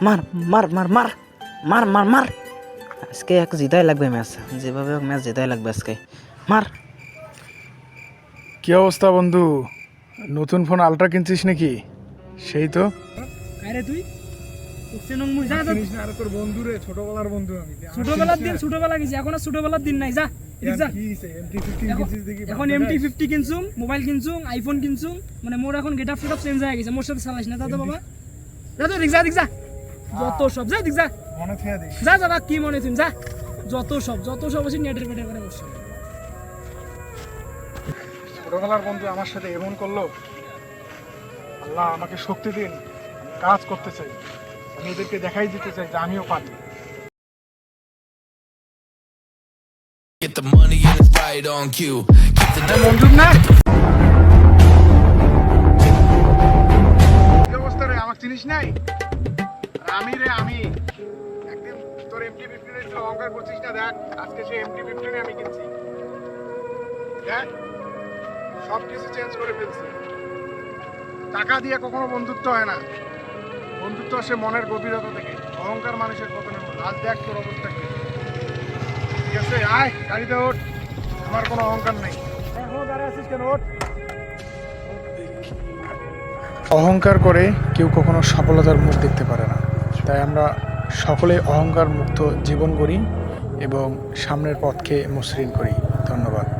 মার মার মার মার মার মার মার। আজকে এক জিতাই লাগবে ম্যাচ যেভাবে হোক ম্যাচ জিতাই লাগবে আজকে। মার। কি অবস্থা বন্ধু? নতুন ফোন আলট্রা কিনছিস নাকি? সেই তো। আরে তুই? চেনং যা যা। না আরে তোর বন্ধু রে ছোটবেলার বন্ধু আমি। দিন ছোটবেলা গেছি এখন আর ছোটবেলার দিন নাই যা এখন- এখন এমটি ফিফটি কিনছুম মোবাইল কিনছুম আইফোন কিনছুম মানে মোর এখন গেট আপ ফেট চেঞ্জ হয়ে গেছে মোর সাথে চালাইস না তা তো বাবা দিক যা। যত সব যা দিক যা। মনে যা যা বা কি মনে তুমি যা। যত সব যত সব আছে নেটের পেটে করে বসে। ছোটবেলার বন্ধু আমার সাথে এমন করল আল্লাহ আমাকে শক্তি দিন কাজ করতে চাই। আমি এদেরকে দেখাই দিতে চাই যে আমিও পারি। Get the money and it's right on cue. Keep the হ্যাঁ মঞ্জুর না? অবস্থা রে? আমাকে চিনিস নাই? আমি রে আমি। একদিন তোর এমটি ফিফটিনের অহংকার করছিস না দেখ। আজকে সেই এমটি ফিফটিনে আমি কিনছি। দেখ সব কিছু চেঞ্জ করে ফেলছি। টাকা দিয়ে কখনো বন্ধুত্ব হয় না। বন্ধুত্ব আসে মনের গভীরতা থেকে অহংকার মানুষের পতনের মতো আজ দেখ তোর অবস্থা কি। ঠিক আছে আয় গাড়িতে ওঠ। আমার কোনো অহংকার নেই। এখনও দাঁড়িয়ে আছিস কেন? ওঠ। অহংকার করে কেউ কখনো সফলতার মুখ দেখতে পারে না। তাই আমরা সকলে অহংকার মুক্ত জীবন করি এবং সামনের পথকে মসৃণ করি। ধন্যবাদ।